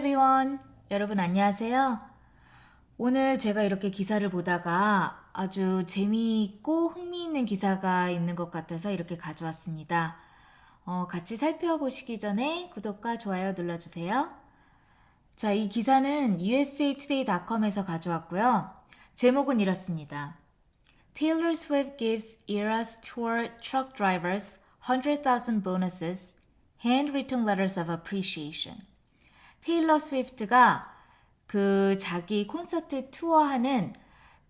everyone. 여러분 안녕하세요. 오늘 제가 이렇게 기사를 보다가 아주 재미있고 흥미있는 기사가 있는 것 같아서 이렇게 가져왔습니다. 어, 같이 살펴보시기 전에 구독과 좋아요 눌러주세요. 자, 이 기사는 usatoday.com에서 가져왔고요. 제목은 이렇습니다. Taylor Swift gives Eras Tour truck drivers 100,000 bonuses, handwritten letters of appreciation. 테일러 스위프트가 그 자기 콘서트 투어하는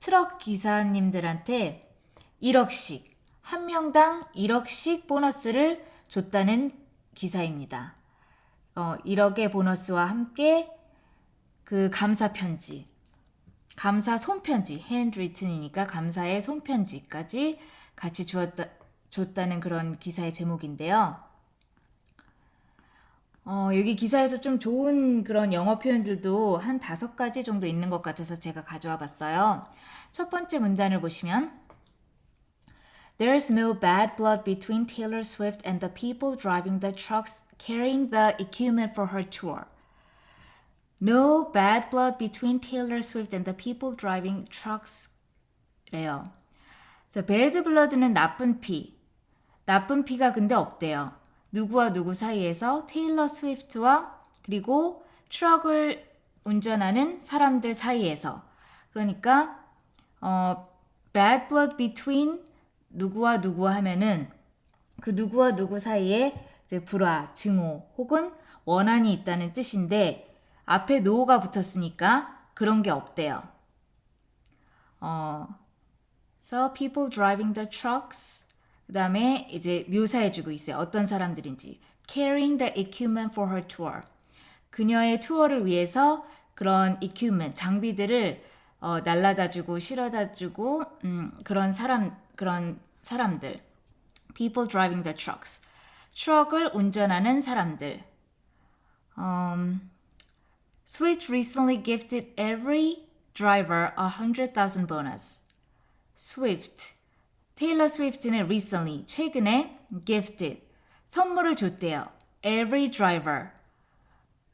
트럭 기사님들한테 1억씩, 한 명당 1억씩 보너스를 줬다는 기사입니다. 어, 1억의 보너스와 함께 그 감사 편지, 감사 손편지, 핸드리튼이니까 감사의 손편지까지 같이 주었다, 줬다는 그런 기사의 제목인데요. 어, 여기 기사에서 좀 좋은 그런 영어 표현들도 한 다섯 가지 정도 있는 것 같아서 제가 가져와 봤어요. 첫 번째 문단을 보시면 There's no bad blood between Taylor Swift and the people driving the trucks carrying the equipment for her tour. No bad blood between Taylor Swift and the people driving trucks. 래요. 자, bad blood는 나쁜 피. 나쁜 피가 근데 없대요. 누구와 누구 사이에서 테일러 스위프트와 그리고 트럭을 운전하는 사람들 사이에서. 그러니까 어, bad blood between 누구와 누구 하면은 그 누구와 누구 사이에 이제 불화, 증오 혹은 원한이 있다는 뜻인데 앞에 no가 붙었으니까 그런 게 없대요. 어, so people driving the trucks 그 다음에 이제 묘사해주고 있어요. 어떤 사람들인지. Carrying the equipment for her tour. 그녀의 투어를 위해서 그런 equipment, 장비들을 어, 날라다주고 실어다주고 음, 그런 사람 그런 사람들. People driving the trucks. 트럭을 운전하는 사람들. Um, Swift recently gifted every driver a hundred thousand bonus. Swift. 테일러 스위프트는 recently 최근에 gifted 선물을 줬대요. Every driver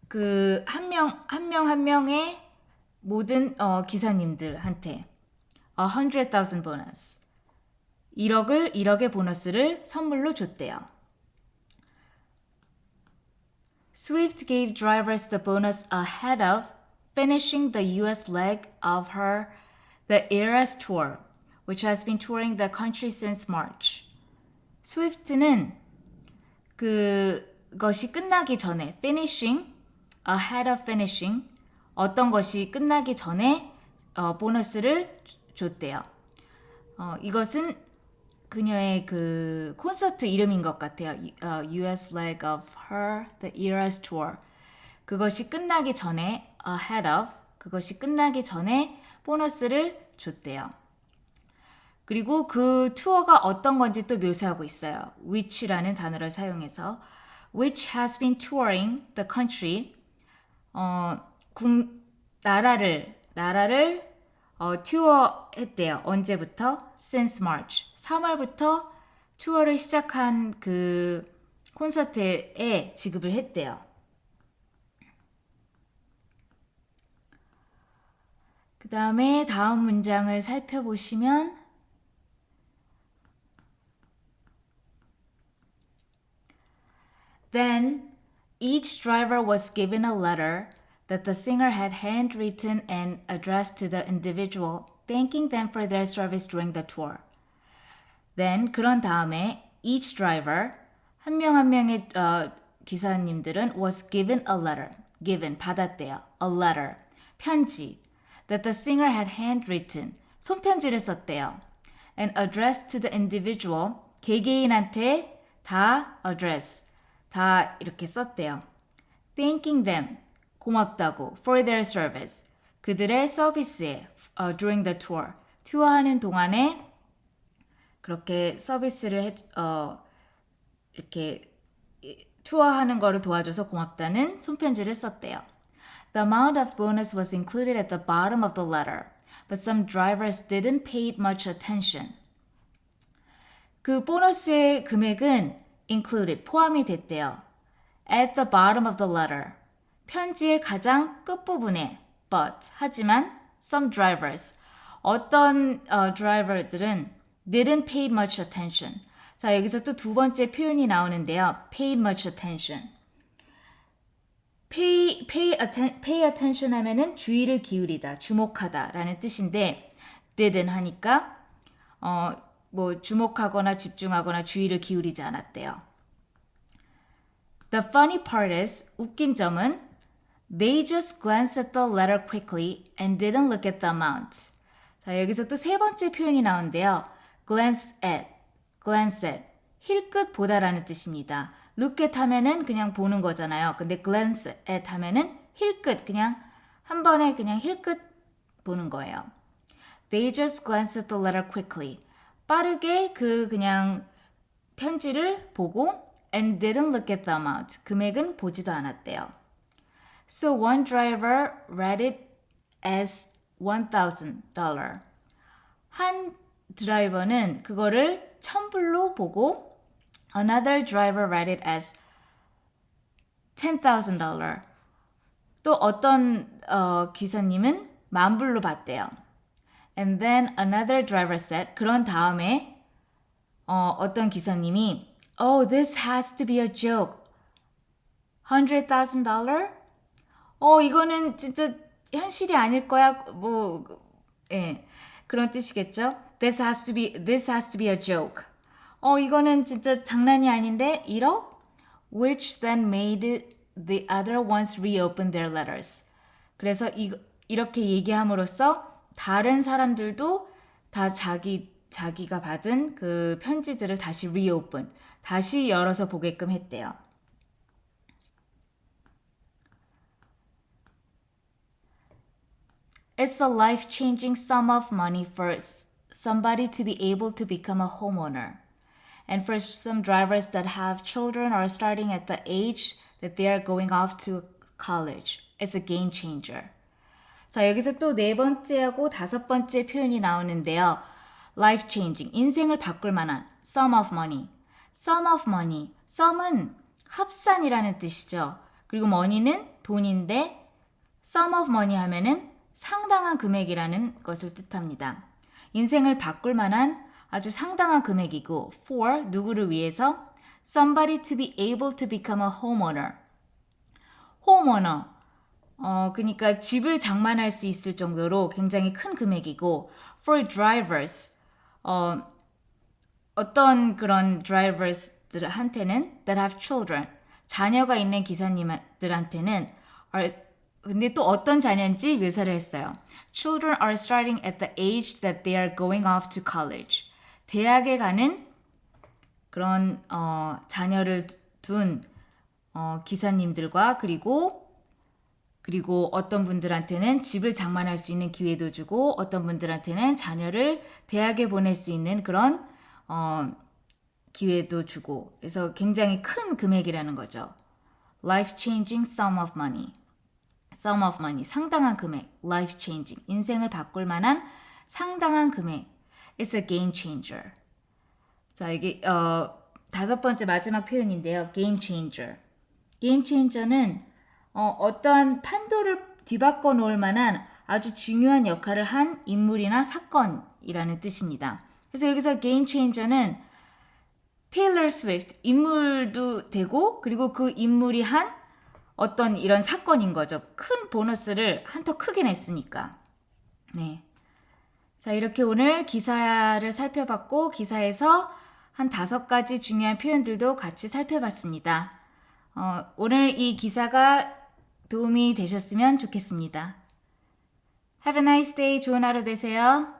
그 한 명 한 명 한 명의 모든 어, 기사님들한테 a hundred thousand bonus 1억을 1억의 보너스를 선물로 줬대요. Swift gave drivers the bonus ahead of finishing the US leg of her the Eras tour. Which has been touring the country since March. 스위프트는 그것이 끝나기 전에 finishing, ahead of finishing 어떤 것이 끝나기 전에 어, 보너스를 줬대요. 어, 이것은 그녀의 그 콘서트 이름인 것 같아요. 어, US leg of her the Eras tour. 그것이 끝나기 전에 ahead of 그것이 끝나기 전에 보너스를 줬대요. 그리고 그 투어가 어떤 건지 또 묘사하고 있어요. which라는 단어를 사용해서 which has been touring the country 어, 국, 나라를 나라를 어, 투어했대요. 언제부터? since March 3월부터 투어를 시작한 그 콘서트에 지급을 했대요. 그 다음에 다음 문장을 살펴보시면 Then each driver was given a letter that the singer had handwritten and addressed to the individual, thanking them for their service during the tour. Then 그런 다음에 each driver 한 명 한 명의 어, 기사님들은 was given a letter. given 받았대요. a letter 편지 that the singer had handwritten 손편지를 썼대요. and addressed to the individual 개개인한테 다 address 다 이렇게 썼대요. Thanking them 고맙다고 for their service 그들의 서비스에 uh, during the tour 투어하는 동안에 그렇게 서비스를 해, 어, 이렇게 투어하는 거를 도와줘서 고맙다는 손편지를 썼대요. The amount of bonus was included at the bottom of the letter, but some drivers didn't pay much attention. 그 보너스의 금액은 included 포함이 됐대요. At the bottom of the letter 편지의 가장 끝부분에 but 하지만 some drivers 어떤 어, 드라이버들은 didn't pay much attention. 자, 여기서 또 두 번째 표현이 나오는데요. paid much attention. pay, pay, atten, pay attention 하면은 주의를 기울이다, 주목하다 라는 뜻인데 didn't 하니까 어, 뭐 주목하거나 집중하거나 주의를 기울이지 않았대요. The funny part is 웃긴 점은 They just glanced at the letter quickly and didn't look at the amount. 자, 여기서 또 세 번째 표현이 나오는데요. glance at, glance at, 힐끗 보다라는 뜻입니다. look at 하면은 그냥 보는 거잖아요. 근데 glance at 하면은 힐끗, 그냥 한 번에 그냥 힐끗 보는 거예요. They just glanced at the letter quickly. 빠르게 그 그냥 편지를 보고 and didn't look at the amount. 금액은 보지도 않았대요. So one driver read it as $1,000. 한 드라이버는 그거를 천불로 보고 another driver read it as $10,000. 또 어떤 어, 기사님은 만불로 봤대요. And then another driver said 그런 다음에 어, 어떤 기사님이 Oh, this has to be a joke. $100,000? 어, 이거는 진짜 현실이 아닐 거야. 뭐, 예. 그런 뜻이겠죠? This has to be, this has to be a joke. 어, 이거는 진짜 장난이 아닌데, 1억? Which then made the other ones reopen their letters. 그래서 이, 이렇게 얘기함으로써 다른 사람들도 다 자기, 자기가 받은 그 편지들을 다시 reopen, 다시 열어서 보게끔 했대요. It's a life changing sum of money for s- somebody to be able to become a homeowner. And for some drivers that have children or starting at the age that they are going off to college, it's a game changer. 자, 여기서 또 네 번째하고 다섯 번째 표현이 나오는데요. life changing, 인생을 바꿀 만한 sum of money. sum of money. sum은 합산이라는 뜻이죠. 그리고 money는 돈인데 sum of money 하면은 상당한 금액이라는 것을 뜻합니다. 인생을 바꿀 만한 아주 상당한 금액이고 for 누구를 위해서 somebody to be able to become a homeowner. homeowner 어 그러니까 집을 장만할 수 있을 정도로 굉장히 큰 금액이고 for drivers 어 어떤 그런 drivers들한테는 that have children 자녀가 있는 기사님들한테는 are 근데 또 어떤 자녀인지 묘사를 했어요. Children are starting at the age that they are going off to college. 대학에 가는 그런 어, 자녀를 둔 어, 기사님들과 그리고 그리고 어떤 분들한테는 집을 장만할 수 있는 기회도 주고 어떤 분들한테는 자녀를 대학에 보낼 수 있는 그런 어, 기회도 주고 그래서 굉장히 큰 금액이라는 거죠. Life changing sum of money. sum of money 상당한 금액, life changing 인생을 바꿀 만한 상당한 금액. It's a game changer. 자 이게 어, 다섯 번째 마지막 표현인데요. game changer. game changer는 어, 어떠한 판도를 뒤바꿔 놓을 만한 아주 중요한 역할을 한 인물이나 사건이라는 뜻입니다. 그래서 여기서 game changer는 테일러 스위프트 인물도 되고 그리고 그 인물이 한 어떤 이런 사건인 거죠. 큰 보너스를 한턱 크게 냈으니까. 네. 자, 이렇게 오늘 기사를 살펴봤고, 기사에서 한 다섯 가지 중요한 표현들도 같이 살펴봤습니다. 어, 오늘 이 기사가 도움이 되셨으면 좋겠습니다. Have a nice day. 좋은 하루 되세요.